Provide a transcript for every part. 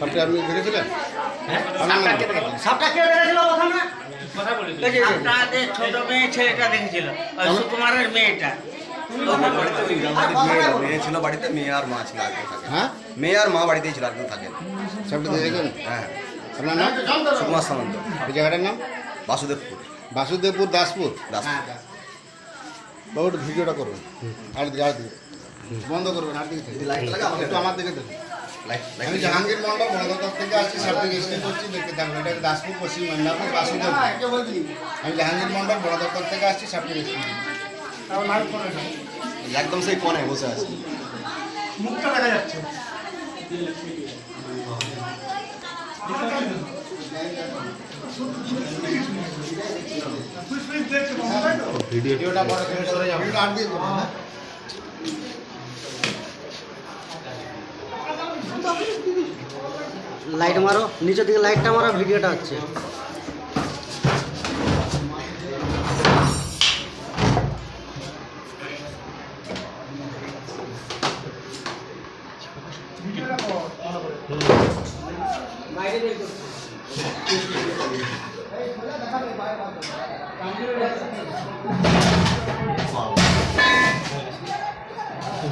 সবটা আপনি দেখেছিলেন? সাপটা কে দেখেছিল? ওখানে? আপনাদের ছোট মেয়ে ছেলেটা দেখেছিল। সুকুমারের মেয়েটা। বাড়িতে ওই আমাদের মেয়ে মেয়ে ছিল বাড়িতে মেয়ে আর মা ছিল আর কেউ থাকে না। হ্যাঁ? মেয়ে আর মা বাড়িতেই ছিল আর কেউ থাকে সবটা দেখেছেন হ্যাঁ। আপনার নাম? সুকুমার সামন্ত। এই জায়গাটার নাম? বাসুদেবপুর। বাসুদেবপুর দাসপুর? দাস। বাবু ভিডিওটা করুন। আর দিকে বন্ধ করবেন আর দিকে আমার দিকে আমি জাহাঙ্গীর মন্ডল বড়দত্তর থেকে আসছি সামনে রেস্টে করছি দেখতে থাকবেন। এটা দাসপুর পশ্চিম মেদিনীপুর বাসুদেবপুর আমি জাহাঙ্গীর মন্ডল বড়দত্তর থেকে আসছি সামনে রেস্টে একদম সেই কোণে বসে আছে। মুখটা দেখা যাচ্ছে। ভিডিওটা বড় করে সরে যাবে। ভিডিওটা আর দিয়ে করুন হ্যাঁ? লাইট মারো নিচের দিকে লাইটটা মারো ভিডিওটা হচ্ছে।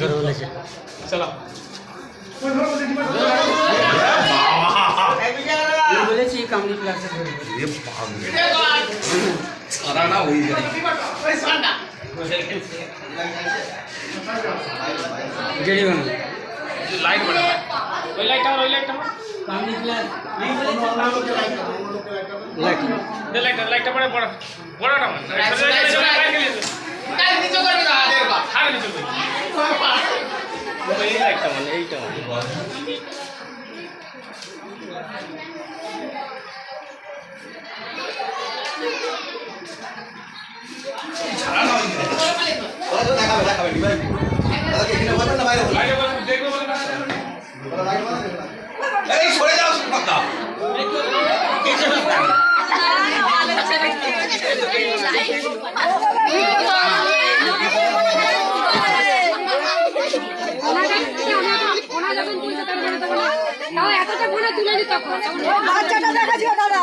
ধরে। বলেছে কামড়ি প্লাসে সারা না ওই যায় জেডি বাংলা লাইট ওই লাইটটা ওই লাইটটা কামড়ি লাইট লাইটটা লাইটটা বড় বড় বড়টা মানে কাল নিচে করবে না আগের বার নিচে করবে এই মানে এইটা মানে দেখাবে দেখাবে এখানে বলবেন না বাইরে বলবেন এই সরে যাও কথা তাও এতটা তুলে নি তখন তখন বাচ্চাটা দেখাচ্ছিল দাদা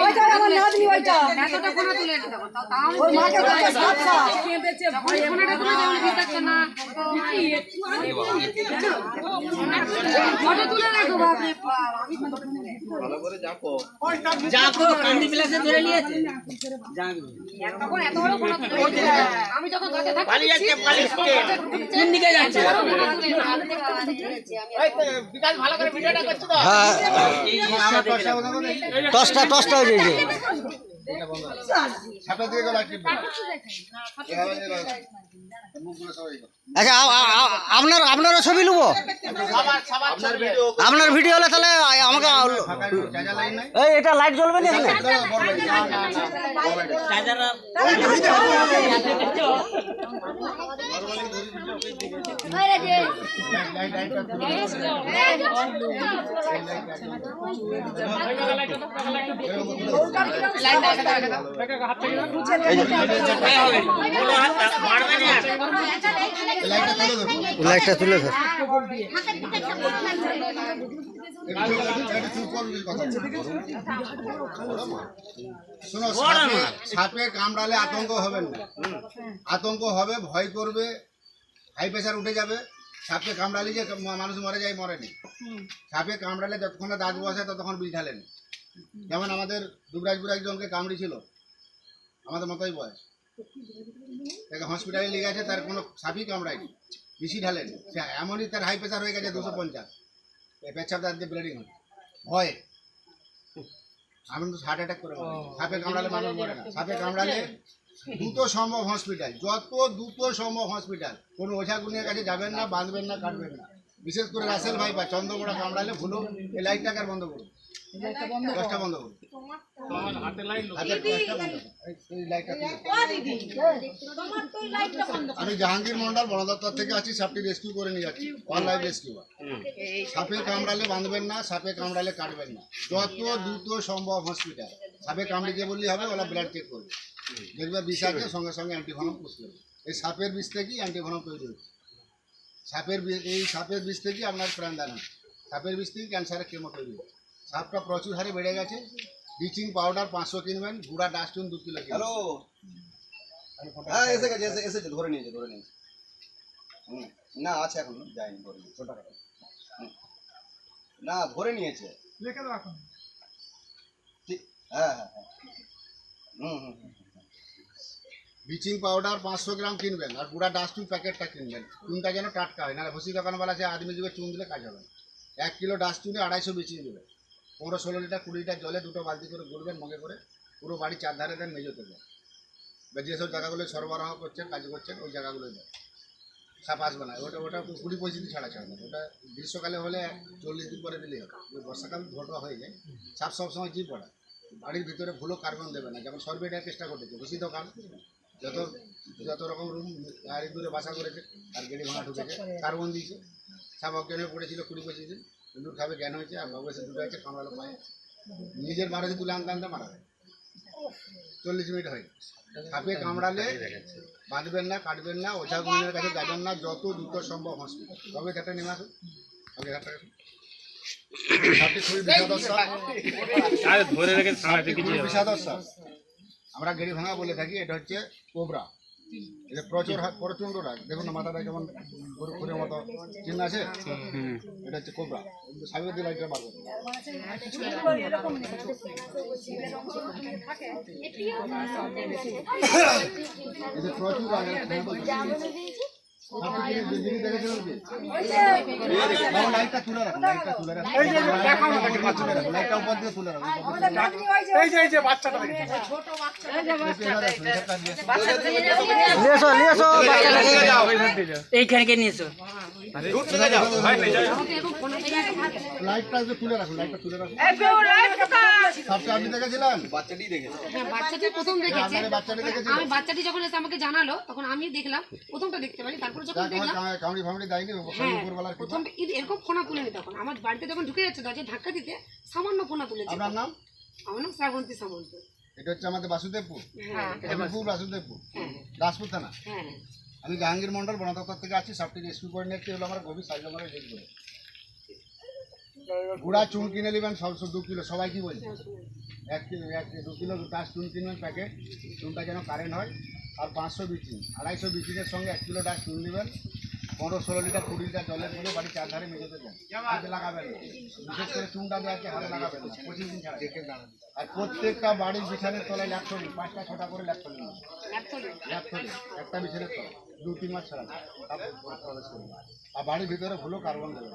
ওইটা আমার নাতনি ওইটা এতটা তুলে তখন তাও তাও ওর মাকে বলছে সাপ সাপ ফোনটা তুলে যেমন দিতে না ফটো তুলে রাখো বাপরে যাকো কান্দি প্লাসে ধরে নিয়েছে। তখন এত বড় ফোন আমি যখন গাছে থাকি পালিয়ে যাচ্ছে পালিয়ে কোন দিকে যাচ্ছে? বিকাশ ভালো করে ভিডিওটা করছ তো? হ্যাঁ। টসটা টসটা হয়ে গেছে আচ্ছা আপনার আপনারও ছবি নেব আপনার ভিডিও হলে তাহলে আমাকে এই এটা লাইট জ্বলবে না এখানে? লাইটটা তুলে ধর। শোনো সাপে কামড়ালে আতঙ্ক হবেন না। আতঙ্ক হবে ভয় করবে। হাই প্রেশার উঠে যাবে সাপে কামড়ালে যে মানুষ মরে যায় মরেনি সাপে কামড়ালে যতক্ষণ দাঁত বসে ততক্ষণ বিষ ঢালেন। যেমন আমাদের দুবরাজপুর একজনকে কামড়িছিল আমাদের মতোই বয়স। তাকে হসপিটালে নিয়ে গেছে তার কোনো সাপই কামড়ায়নি বিষই ঢালেনি। সে এমনই তার হাই প্রেশার হয়ে গেছে দুশো পঞ্চাশ। এই পেচ্ছাপ দাঁত দিয়ে ব্লিডিং হয় ভয়। আমি তো হার্ট অ্যাটাক করে সাপে কামড়ালে মানুষ মরে না। সাপে কামড়ালে দ্রুত সম্ভব হসপিটাল যত দ্রুত সম্ভব হসপিটাল কোনো ওঝা গুনির কাছে যাবেন না বাঁধবেন না কাটবেন না। বিশেষ করে রাসেল ভাই বা চন্দ্রকোড়া কামড়ালে ভুলো এই লাইটটাকে আর বন্ধ করুন দশটা বন্ধ করুন। আমি জাহাঙ্গীর মন্ডল বনদপ্তর থেকে আছি সাপটি রেস্কিউ করে নিয়ে যাচ্ছি ওয়ান লাইফ রেস্কিউ সাপে কামড়ালে বাঁধবেন না সাপে কামড়ালে কাটবেন না। যত দ্রুত সম্ভব হসপিটাল সাপে কামড়িয়ে বললেই হবে ওরা ব্লাড চেক করবে। দেখবে বিষ আছে সঙ্গে সঙ্গে অ্যান্টিভনম এই সাপের বিষ থেকেই অ্যান্টিভনম তৈরি হচ্ছে সাপের এই সাপের বিষ থেকেই আপনার প্রাণদান হয়। সাপের বিষ থেকেই ক্যান্সারের কেমো তৈরি হয় সাপটা প্রচুর হারে বেড়ে গেছে। ব্লিচিং পাউডার পাঁচশো কিনবেন গুঁড়া ডাস্টবিন দু কিলো কিনবেন। হ্যালো হ্যাঁ এসে গেছে এসে এসেছে ধরে নিয়েছে ধরে নিয়েছে। হুম। না আছে এখন যায়নি ধরে নিয়েছে হুম। না ধরে নিয়েছে। ঠিক হ্যাঁ হ্যাঁ হ্যাঁ। হুম হুম হুম। ব্লিচিং পাউডার পাঁচশো গ্রাম কিনবেন আর গুঁড়া ডাস্টবিন প্যাকেটটা কিনবেন। চুনটা যেন টাটকা হয় না ভুসি দোকানওয়ালা আছে আদমি যুগে চুন দিলে কাজ হবে। এক কিলো ডাস্টবিনে আড়াইশো বিচিয়ে দেবেন। পনেরো ষোলো লিটার, কুড়ি লিটার জলে দুটো বালতি করে গুলবেন, মগে করে পুরো বাড়ি চারধারে দেন মেজোতে দেন। বা যেসব জায়গাগুলো সরবরাহ করছেন, কাজ করছেন, ওই জায়গাগুলোই দেন। সাপ আসবে না ওটা ওটা কুড়ি পঁচিশ ছাড়া ছাড়া ওটা গ্রীষ্মকালে হলে চল্লিশ দিন পরে দিলেই হবে। বর্ষাকাল ঘটনা হয়ে যায়, সাপ সবসময় জি পড়ে বাড়ির ভিতরে ভুলো কার্বন দেবে না। যেমন সরবেটার চেষ্টা করতেছে ভুসি দোকান। যত যত রকম রুম আর দূরে বাসা করেছে আর গেড়ি ভাঙা ঢুকেছে কার্বন দিয়েছে। সাপ অজ্ঞান পড়েছিল কুড়ি পঁচিশ দিন ইঁদুর খাবে জ্ঞান হয়েছে আর এসে দুটো হয়েছে কামড়ালো পায়ে। নিজের মারা তুলে আনতে আনতে মারা যায়। চল্লিশ মিনিট হয়। সাপে কামড়ালে বাঁধবেন না কাটবেন না ওঝা গুলিনের কাছে যাবেন না যত দ্রুত সম্ভব হসপিটাল তবে ঘাটে নেমে আসুন? তবে ঘাটে খুবই বিষাদস্যা ধরে রেখে বিষাদস্যা আমরা গেড়ি ভাঙা বলে থাকি এটা হচ্ছে কোবরা। এটা প্রচুর হাত প্রচণ্ড রাগ। দেখুন না মাথাটা কেমন গরু খুরের মতো চিহ্ন আছে? এটা হচ্ছে কোবরা। সাবির দিলে লাইটটা মারবো এটা প্রচুর রাগ এইখানকে নিয়ে এসো লাইটটা তুলে রাখুন লাইটটা তুলে রাখুন সাপটা আপনি দেখেছিলেন বাচ্চাটি দেখেছে। হ্যাঁ, বাচ্চাটি প্রথম দেখেছে। আপনার বাচ্চাটা দেখেছিলেন আমি বাচ্চাটি যখন এসে আমাকে জানালো তখন আমি দেখলাম প্রথমটা দেখতে পারি তারপরে যখন দেখলাম কামড়ি- কামড়ি ফামড়ি দেয়নি হ্যাঁ উপরবেলার প্রথম এরকম ফোনা তুলেনি তখন। আমার বাড়িতে যখন ঢুকে যাচ্ছে ধাক্কা দিতে সামান্য ফোনা তুলেছে। আপনার নাম? আমার নাম শ্রাবন্তী সামন্ত। এটা হচ্ছে আমাদের বাসুদেবপুর। হ্যাঁ বাসুদেবপুর বাসুদেবপুর। দাসপুর থানা। হ্যাঁ। আমি জাহাঙ্গীর মন্ডল বন দপ্তর থেকে আছি সাপটি রেস্কিউ করে নিয়ে হলো আমার গভীর সাইজ আমার দেখব। গুড়া চুন কিনে নেবেন সব সব দু কিলো। সবাই কি বলছে? এক কিলো এক দু কিলো টাচ চুন কিনবেন প্যাকেট চুনটা যেন কারেন্ট হয় আর পাঁচশো বিচিং আড়াইশো বিচিংয়ের সঙ্গে এক কিলো ডাস চুন নেবেন। পনেরো ষোলো লিটার কুড়ি লিটার জলের মধ্যে বাড়ি চারধারে মেঝেতে দেন। হাতে লাগাবেন বিশেষ করে চুনটা দেওয়াকে হাতে লাগাবেন না। পঁচিশ দিন ছাড়া। আর প্রত্যেকটা বাড়ির বিছানের তলায় ল্যাপটপ পাঁচটা ছটা করে ল্যাপটপ নেবেন ল্যাপটপ একটা বিছানের তলায়। দু তিন মাস ছাড়া। আর বাড়ির ভিতরে ভুলো কার্বন দেবেন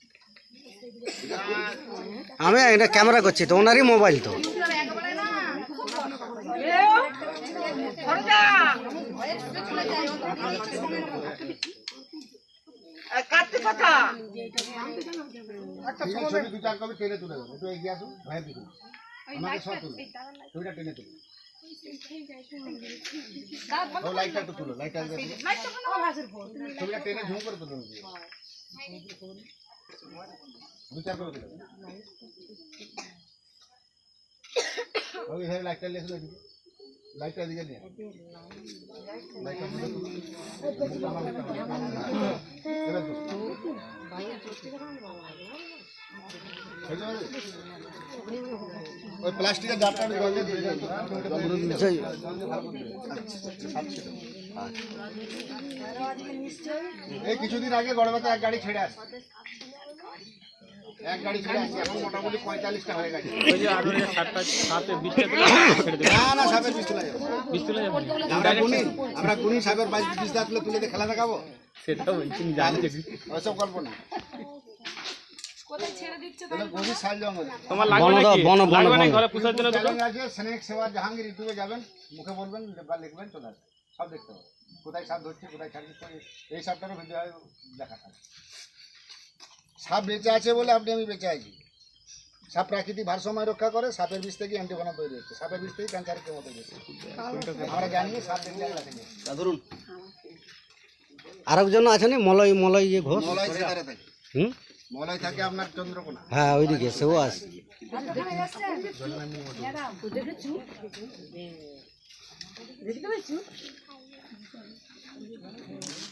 আমি এটা ক্যামেরা করছি তো ওনারই মোবাইল তো। তুলে লাইটটা একটু তুলো লাইটটা তুলো। ছবিটা টেনে ঝুম করে তুলুন দু চার কপি তুলে ওই হ্যাঁ লাইটটা নিয়ে আমার দিকে বাবু? ওই প্লাস্টিকের জারটা দিয়ে সেই। এই কিছুদিন আগে গড়বাতে এক গাড়ি ছেড়ে আসে এক গাড়ি ছেড়ে আসছে এখন মোটামুটি পঁয়তাল্লিশটা হয়ে গেছে। না না সাপের পিস তোলা যাবে। আমরা গুনি আমরা গুনি সাপের বাইশ দিয়ে খেলা দেখাবো? সেটা বলছি গল্প না। জাহাঙ্গীর ইউটিউবে যাবেন মুখে বলবেন বা লিখবেন চলে আসবে সব দেখতে হবে। কোথায় সাপ ধরছে কোথায় ছাড়ছে এই সাপটারও ভিডিও দেখা থাকে সাপ বেঁচে আছে বলে আপনি আমি বেঁচে আছি। সাপ প্রাকৃতিক ভারসাম্য রক্ষা করে সাপের বিষ থেকে অ্যান্টিভেনাম তৈরি হচ্ছে। সাপের বিষ থেকে ক্যান্সারের কেমো তৈরি হচ্ছে আমরা জানি সাপ দেখি তা ধরুন। আরেকজন আছেন? মলয় মলয় ইয়ে ঘোষ? মলয় থাকে। হুম? মলয় থাকে আপনার চন্দ্রকোনা। হ্যাঁ ওইদিকে সেও আছে। দেখতে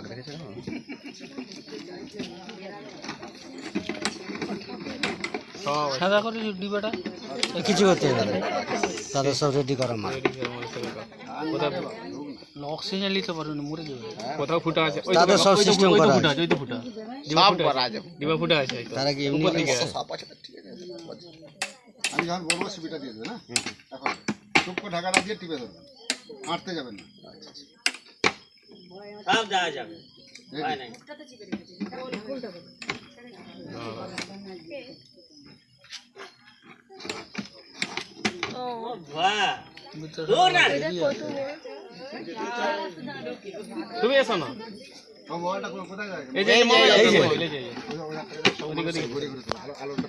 আগে রেখেছে কেন? সাদা করে ডিবাটা কিছু করতে হবে তাদের সব রেডি করা মাল। অক্সিজেন নিতে পারবে না মরে যাবে। কোথাও ফুটা আছে। তাদের সব সিস্টেম করা ফুটা আছে। ফুটা। ডিবা ফুটা আছে। ডিবা ফুটা আছে তারা কি এমনি উপর দিকে আছে। সাপ আছে তো ঠিক আছে আমি যখন বলব সিবিটা দিয়ে দেবে না? এখন চুপ করে ঢাকাটা দিয়ে টিপে ধরবেন আঁটতে যাবেন না। সব দেওয়া যাবে। তুমি এসো না। এই যে এই যে। এই যে ঘুরে ঘুরে তুলো, আলো আলোটা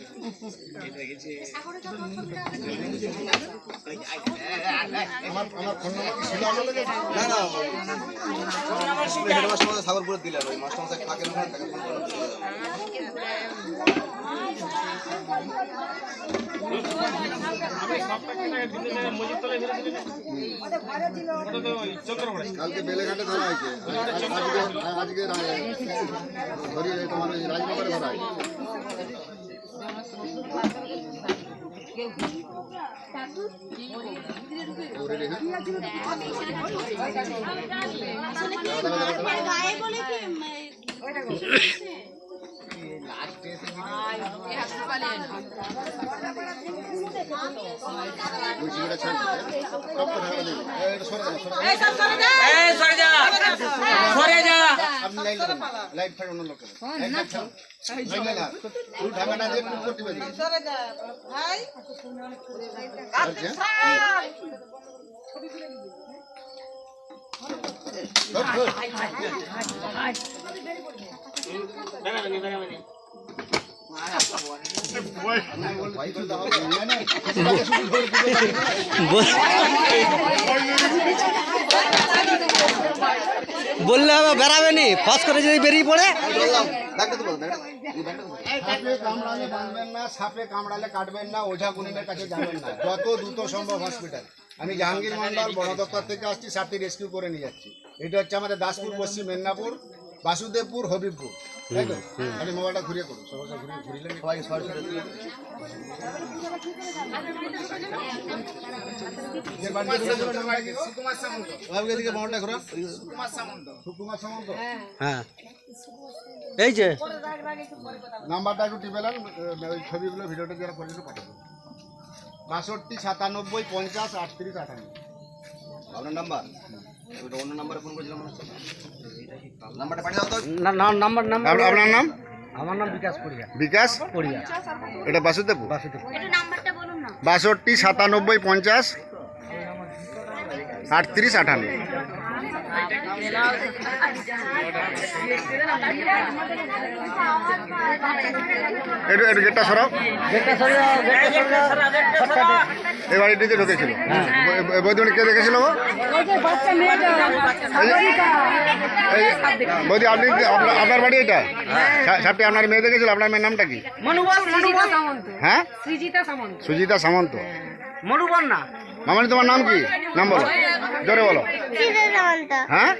না না সাগরপুরে দিলেন ওই মাস্টার মশাই ওই চন্দ্রকোনা কালকে বেলেঘাটে ধরা হয়েছে। আজকে আজকে ধরি তোমার রাজনগরে ধরা হয়েছে। সরে যা। সরে যা। লাইট দেবেন লাইট ফাইট অন্য লোকের। পারবি আচ্ছা। দিবে। বল- বললে হবে, বেড়াবে নি? ফস করে যদি বেরিয়ে পড়ে? না সাপে কামড়ালে কাটবেন না ওঝা কাছে না দ্রুত সম্ভব হসপিটাল আমি জাহাঙ্গীর মন্ডল বড় দপ্তর থেকে আসছি সাপটি রেস্কিউ করে নিয়ে যাচ্ছি। এটা হচ্ছে আমাদের দাসপুর, পশ্চিম মেদিনীপুর। বাসুদেবপুর হবিবপুর। তাই তো আমি মোবাইলটা ঘুরিয়ে করুন সবাই ঘুরিয়ে ঘুরিলে সবাই সবাই সবাই তুলে দাও। নিজের বাড়িতে ঢুকে যাবেন, তোমার বাড়ি কি? ওইভাবে এদিকে বাউন্ডটা ঘোরা সুকুমার সামন্ত। হ্যাঁ। এই যে। নাম্বারটা একটু টিপে নেন ওই ছবিগুলো ভিডিওটা যারা করে পাঠাবেন বাষট্টি সাতানব্বই পঞ্চাশ আটত্রিশ আটান্ন। আপনার নাম্বার? অন্য নাম্বারে ফোন করেছিলাম নাম্বারটা পাঠিয়ে দাও তো। না- না- নাম্বার নাম্বার আপনার নাম? আমার নাম বিকাশ পড়িয়া বিকাশ? পড়িয়া এটা বাসুদেবপুর? বাষট্টি সাতানব্বই পঞ্চাশ আটত্রিশ আটান্ন একটু একটু গেটটা সরাও। এই বাড়িটিতে ঢুকেছিল। কে দেখেছিল বৌদি আপনি আপনার- বাড়ি এটা? সাপটি আপনার মেয়ে দেখেছিল? আপনার মেয়ের নামটা কি? হ্যাঁ? সৃজিতা সামন্ত। সুজিতা সামন্ত। মনুবন না। মামানি তোমার নাম কি? নাম বলো। জোরে বলো। হ্যাঁ।